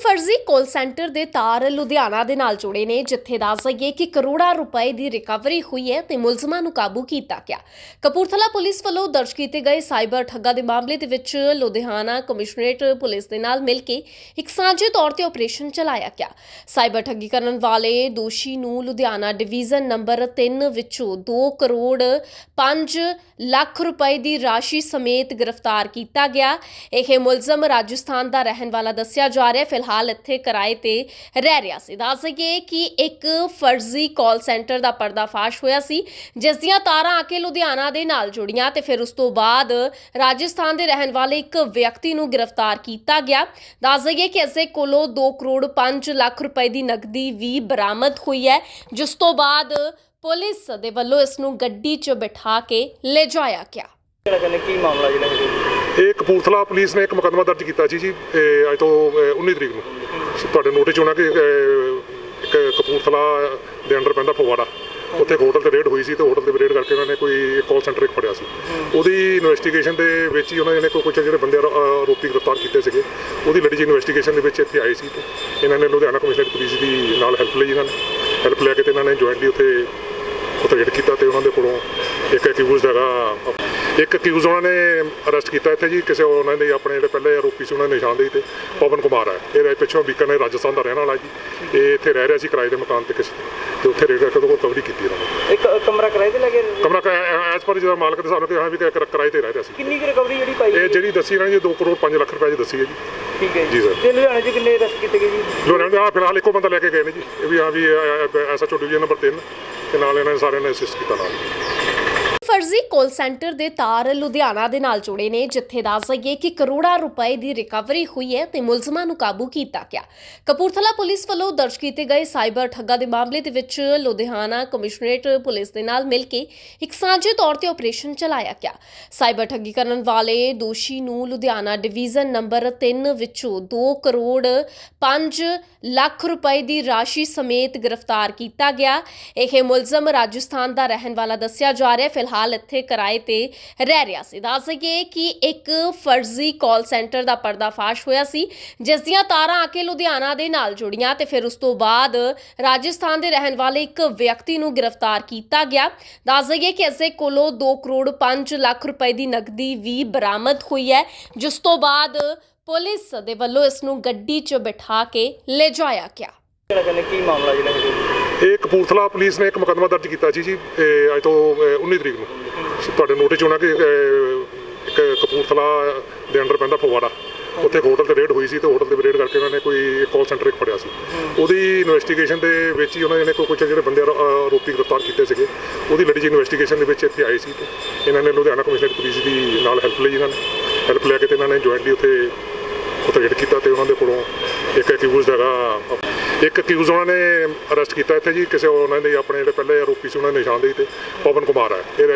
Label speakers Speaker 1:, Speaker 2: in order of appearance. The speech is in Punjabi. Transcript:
Speaker 1: ਫਰਜ਼ੀ ਕਾਲ ਸੈਂਟਰ ਦੇ ਤਾਰ ਲੁਧਿਆਣਾ ਦੇ ਨਾਲ ਜੁੜੇ ਨੇ, ਜਿੱਥੇ ਦੱਸ ਜਾਈਏ ਕਿ ਕਰੋੜਾਂ ਰੁਪਏ ਦੀ ਰਿਕਵਰੀ ਹੋਈ ਹੈ ਤੇ ਮੁਲਜ਼ਮਾਂ ਨੂੰ ਕਾਬੂ ਕੀਤਾ ਗਿਆ। ਕਪੂਰਥਲਾ ਪੁਲਿਸ ਵੱਲੋਂ ਦਰਜ ਕੀਤੇ ਗਏ ਸਾਈਬਰ ਠੱਗਾ ਦੇ ਮਾਮਲੇ ਦੇ ਵਿੱਚ ਲੁਧਿਆਣਾ ਕਮਿਸ਼ਨਰੇਟ ਪੁਲਿਸ ਦੇ ਨਾਲ ਮਿਲ ਕੇ ਇੱਕ ਸਾਂਝੇ ਤੌਰ ਤੇ ਆਪਰੇਸ਼ਨ ਚਲਾਇਆ ਗਿਆ। ਸਾਈਬਰ ਠੱਗੀ ਕਰਨ ਵਾਲੇ ਦੋਸ਼ੀ ਨੂੰ ਲੁਧਿਆਣਾ ਡਿਵੀਜ਼ਨ ਨੰਬਰ 3 ਵਿੱਚੋਂ 2 ਕਰੋੜ 5 ਲੱਖ ਰੁਪਏ ਦੀ ਰਾਸ਼ੀ ਸਮੇਤ ਗ੍ਰਿਫਤਾਰ ਕੀਤਾ ਗਿਆ। ਇਹ ਮੁਲਜ਼ਮ ਰਾਜਸਥਾਨ ਦਾ ਰਹਿਣ ਵਾਲਾ ਦੱਸਿਆ ਜਾ ਰਿਹਾ ਹੈ। ਫਿਲਹਾਲ ਇੱਥੇ ਕਿਰਾਏ ਤੇ ਰਹਿ ਰਿਹਾ ਸੀ। ਦੱਸ ਦਈਏ ਕਿ ਇੱਕ ਫਰਜ਼ੀ ਕਾਲ ਸੈਂਟਰ ਦਾ ਪਰਦਾਫਾਸ਼ ਹੋਇਆ ਸੀ, ਜਿਸ ਦੀਆਂ ਤਾਰਾਂ ਆ ਕੇ ਲੁਧਿਆਣਾ ਦੇ ਨਾਲ ਜੁੜੀਆਂ ਤੇ ਫਿਰ ਉਸ ਤੋਂ ਬਾਅਦ ਰਾਜਸਥਾਨ ਦੇ ਰਹਿਣ ਵਾਲੇ ਇੱਕ ਵਿਅਕਤੀ ਨੂੰ ਗ੍ਰਿਫਤਾਰ ਕੀਤਾ ਗਿਆ। ਦੱਸ ਦਈਏ ਕਿ ਇਸੇ ਕੋਲੋਂ 2 ਕਰੋੜ 5 ਲੱਖ ਰੁਪਏ ਦੀ ਨਕਦੀ ਵੀ ਬਰਾਮਦ ਹੋਈ ਹੈ, ਜਿਸ ਤੋਂ ਬਾਅਦ ਪੁਲਿਸ ਦੇ ਵੱਲੋਂ ਇਸ ਨੂੰ ਗੱਡੀ 'ਚ ਬਿਠਾ ਕੇ ਲੈ ਜਾਇਆ ਗਿਆ।
Speaker 2: ਕੀ ਮਾਮਲਾ ਜਿਹੜਾ ਹੈ?
Speaker 3: ਇਹ ਕਪੂਰਥਲਾ ਪੁਲਿਸ ਨੇ ਇੱਕ ਮੁਕੱਦਮਾ ਦਰਜ ਕੀਤਾ ਸੀ ਜੀ ਇਹ ਅੱਜ ਤੋਂ ਅਹ, 19 ਤਰੀਕ ਨੂੰ। ਤੁਹਾਡੇ ਨੋਟਿਸ 'ਚ ਹੋਣਾ ਕਿ ਇੱਕ ਕਪੂਰਥਲਾ ਦੇ ਅੰਡਰ ਪੈਂਦਾ ਫਗਵਾੜਾ। ਉੱਥੇ ਇੱਕ ਹੋਟਲ ਤੇ ਰੇਡ ਹੋਈ ਸੀ ਤੇ ਹੋਟਲ ਤੇ ਰੇਡ ਕਰਕੇ ਉਹਨਾਂ ਨੇ ਕੋਈ ਕਾਲ ਸੈਂਟਰ ਇੱਕ ਫੜਿਆ ਸੀ। ਉਹਦੀ ਇਨਵੈਸਟੀਗੇਸ਼ਨ ਦੇ ਵਿੱਚ ਹੀ ਉਹਨਾਂ ਨੇ ਕੋਈ ਕੁਝ ਜਿਹੜੇ ਬੰਦੇ ਆਰੋਪੀ ਗ੍ਰਿਫਤਾਰ ਕੀਤੇ ਸੀਗੇ। ਉਹਦੀ ਲੜੀ ਜੀ ਇਨਵੈਸਟੀਗੇਸ਼ਨ ਦੇ ਵਿੱਚ ਇੱਥੇ ਆਏ ਸੀ ਤੇ ਇਹਨਾਂ ਨੇ ਲੁਧਿਆਣਾ ਕਮਿਸ਼ਨਰ ਪੁਲਿਸ ਦੀ ਨਾਲ ਹੈਲਪ ਲਈ ਇਹਨਾਂ ਨੇ। ਹੈਲਪ ਲੈ ਕੇ ਤੇ ਇਹਨਾਂ ਨੇ ਜੁਆਇੰਟਲੀ ਉੱਥੇ ਉੱਥੇ ਰੇਡ ਕੀਤਾ ਤੇ ਉਹਨਾਂ ਦੇ ਕੋਲੋਂ ਇੱਕ ਅਕਿਊਜ਼ ਹੈਗਾ ਇੱਕ ਅਕਿਊਜ਼ ਉਹਨਾਂ ਨੇ ਅਰੈਸਟ ਕੀਤਾ ਇੱਥੇ ਜੀ ਕਿਸੇ ਉਹਨਾਂ ਦੇ ਆਪਣੇ ਜਿਹੜੇ ਪਹਿਲੇ ਆਰੋਪੀ ਸੀ ਉਹਨਾਂ ਦੇ ਨਿਸ਼ਾਨਦੇਹੀ ਤੇ ਪਵਨ ਕੁਮਾਰ ਹੈ। ਇਹ ਪਿੱਛੋਂ ਬੀਕਾਨੇਰ ਰਾਜਸਥਾਨ ਦਾ ਰਹਿਣ ਵਾਲਾ ਜੀ। ਇਹ ਇੱਥੇ ਰਹਿ ਰਿਹਾ ਸੀ ਕਿਰਾਏ ਦੇ ਮਕਾਨ ਤੇ ਕਿਸੇ ਤੇ। ਉੱਥੇ ਰੇਡ ਕਰਕੇ ਕੋਲ ਕਵਰੀ ਕੀਤੀ ਇਹਨਾਂ ਨੇ।
Speaker 2: ਇੱਕ ਕਮਰਾ ਕਿਰਾਏ ਤੇ ਲੱਗੇ
Speaker 3: ਕਮਰਾ ਐਸ ਪਰ ਜਿਹੜਾ ਮਾਲਕ ਦੇ ਸਾਨੂੰ ਤੇ ਹਾਂ ਵੀ ਕਿ ਕਿਰਾਏ ਤੇ ਰਹਿ ਰਿਹਾ ਸੀ।
Speaker 2: ਕਿੰਨੀ ਕੁ ਰਿਕਵਰੀ ਜਿਹੜੀ ਪਾਈ
Speaker 3: ਇਹ ਜਿਹੜੀ ਦੱਸੀ ਇਹਨਾਂ ਨੇ 2 ਕਰੋੜ 5 ਲੱਖ ਰੁਪਏ ਦੀ ਦੱਸੀ ਹੈ ਜੀ।
Speaker 2: ਠੀਕ ਹੈ
Speaker 3: ਜੀ। ਸਰ।
Speaker 2: ਤੇ ਲੁਧਿਆਣੇ 'ਚ ਕਿੰਨੇ ਕੀਤੇ ਗਏ ਜੀ?
Speaker 3: ਨੇ ਹਾਂ ਫਿਲਹਾਲ ਇੱਕੋ ਬੰਦਾ ਲੈ ਕੇ ਗਏ ਨੇ ਜੀ। ਇਹ ਵੀ ਹਾਂ ਵੀ ਐਸਐਚਓ ਡਿਵੀਜ਼ਨ ਨੰਬਰ 3 ਤੇ ਨਾਲ ਇਹਨਾਂ ਨੇ ਸਾਰਿਆਂ ਨੇ ਅਸਿਸਟ ਕੀਤਾ ਨਾਲ।
Speaker 1: ਕਾਲ ਸੈਂਟਰ ਦੇ ਤਾਰ ਲੁਧਿਆਣਾ ਦੇ ਨਾਲ ਜੁੜੇ ਨੇ, ਜਿੱਥੇ ਦੱਸ ਜਾਈਏ ਕਿ ਕਰੋੜਾਂ ਰੁਪਏ ਦੀ ਰਿਕਵਰੀ ਹੋਈ ਹੈ ਤੇ ਮੁਲਜ਼ਮਾਂ ਨੂੰ ਕਾਬੂ ਕੀਤਾ ਗਿਆ। ਕਪੂਰਥਲਾ ਪੁਲਿਸ ਵੱਲੋਂ ਦਰਜ ਕੀਤੇ ਗਏ ਸਾਈਬਰ ਠੱਗਾ ਦੇ ਮਾਮਲੇ ਦੇ ਵਿੱਚ ਲੁਧਿਆਣਾ ਕਮਿਸ਼ਨਰੇਟ ਪੁਲਿਸ ਦੇ ਨਾਲ ਮਿਲ ਕੇ ਇੱਕ ਸਾਂਝੇ ਤੌਰ ਤੇ ਆਪਰੇਸ਼ਨ ਚਲਾਇਆ ਗਿਆ। ਸਾਈਬਰ ਠੱਗੀ ਕਰਨ ਵਾਲੇ ਦੋਸ਼ੀ ਨੂੰ ਲੁਧਿਆਣਾ ਡਿਵੀਜ਼ਨ ਨੰਬਰ 3 ਵਿੱਚੋਂ 2 ਕਰੋੜ 5 ਲੱਖ ਰੁਪਏ ਦੀ ਰਾਸ਼ੀ ਸਮੇਤ ਗ੍ਰਿਫਤਾਰ ਕੀਤਾ ਗਿਆ। ਇਹ ਮੁਲਜ਼ਮ ਰਾਜਸਥਾਨ ਦਾ ਰਹਿਣ ਵਾਲਾ ਦੱਸਿਆ ਜਾ ਰਿਹਾ ਫਿਲਹਾਲ ਇੱਥੇ ਕਿਰਾਏ ਤੇ ਰਹਿ ਰਿਹਾ ਸੀ। ਦੱਸ ਦਈਏ ਕਿ ਇੱਕ ਫਰਜ਼ੀ ਕਾਲ ਸੈਂਟਰ ਦਾ ਪਰਦਾਫਾਸ਼ ਹੋਇਆ ਸੀ ਜਿਸ ਦੀਆਂ ਤਾਰਾਂ ਆ ਕੇ ਲੁਧਿਆਣਾ ਦੇ ਨਾਲ ਜੁੜੀਆਂ ਤੇ ਫਿਰ ਉਸ ਤੋਂ ਬਾਅਦ ਰਾਜਸਥਾਨ ਦੇ ਰਹਿਣ ਵਾਲੇ ਇੱਕ ਵਿਅਕਤੀ ਨੂੰ ਗ੍ਰਿਫਤਾਰ ਕੀਤਾ ਗਿਆ। ਦੱਸ ਦਈਏ ਕਿ ਇਸੇ ਕੋਲੋਂ 2 ਕਰੋੜ 5 ਲੱਖ ਰੁਪਏ ਦੀ ਨਕਦੀ ਵੀ ਬਰਾਮਦ ਹੋਈ ਹੈ ਜਿਸ ਤੋਂ ਬਾਅਦ ਪੁਲਿਸ ਦੇ ਵੱਲੋਂ ਇਸ ਨੂੰ ਗੱਡੀ 'ਚ ਬਿਠਾ ਕੇ ਲੈ ਜਾਇਆ ਗਿਆ।
Speaker 2: ਕਿਹੜਾ ਕਹਿੰਦੇ ਕੀ ਮਾਮਲਾ ਜਿਹੜਾ ਹੈ
Speaker 3: ਇਹ ਕਪੂਰਥਲਾ ਪੁਲਿਸ ਨੇ ਇੱਕ ਮੁਕੱਦਮਾ ਦਰਜ ਕੀਤਾ ਸੀ ਜੀ ਇਹ ਅੱਜ ਤੋਂ ਅਹ, 19 ਤਰੀਕ ਨੂੰ। ਤੁਹਾਡੇ ਨੋਟਿਸ 'ਚ ਹੋਣਾ ਕਿ ਇੱਕ ਕਪੂਰਥਲਾ ਦੇ ਅੰਡਰ ਪੈਂਦਾ ਫਗਵਾੜਾ। ਉੱਥੇ ਹੋਟਲ ਤੇ ਰੇਡ ਹੋਈ ਸੀ ਤੇ ਹੋਟਲ ਤੇ ਰੇਡ ਕਰਕੇ ਉਹਨਾਂ ਨੇ ਕੋਈ ਕਾਲ ਸੈਂਟਰ ਇੱਕ ਫੜਿਆ ਸੀ। ਉਹਦੀ ਇਨਵੈਸਟੀਗੇਸ਼ਨ ਦੇ ਵਿੱਚ ਹੀ ਉਹਨਾਂ ਨੇ ਕੋਈ ਕੁਝ ਜਿਹੜੇ ਬੰਦੇ ਆਰੋਪੀ ਗ੍ਰਿਫਤਾਰ ਕੀਤੇ ਸੀਗੇ। ਉਹਦੀ ਲੜੀ ਜੀ ਇਨਵੈਸਟੀਗੇਸ਼ਨ ਦੇ ਵਿੱਚ ਇੱਥੇ ਆਏ ਸੀ। ਤੇ ਇਹਨਾਂ ਨੇ ਲੁਧਿਆਣਾ ਕਮਿਸ਼ਨਰ ਪੁਲਿਸ ਦੀ ਨਾਲ ਹੈਲਪ ਲਈ ਇਹਨਾਂ ਨੇ। ਹੈਲਪ ਲੈ ਕੇ ਤੇ ਇਹਨਾਂ ਨੇ ਜੁਆਇੰਟਲੀ ਉੱਥੇ ਉੱਥੇ ਰੇਡ ਕੀਤਾ ਤੇ ਉਹਨਾਂ ਦੇ ਕੋਲੋਂ ਇੱਕ ਅਕਿਊਜ਼ ਹੈਗਾ, ਇੱਕ ਅਕਿਊਜ਼ ਉਹਨਾਂ ਨੇ ਅਰੈਸਟ ਕੀਤਾ ਇੱਥੇ ਜੀ। ਕਿਸੇ ਉਹਨਾਂ ਦੇ ਆਪਣੇ ਜਿਹੜੇ ਪਹਿਲੇ ਆਰੋਪੀ ਸੀ, ਉਹਨਾਂ ਦੇ ਨਿਸ਼ਾਨਦੇਹੀ ਤੇ ਪਵਨ ਕੁਮਾਰ ਹੈ ਇਹ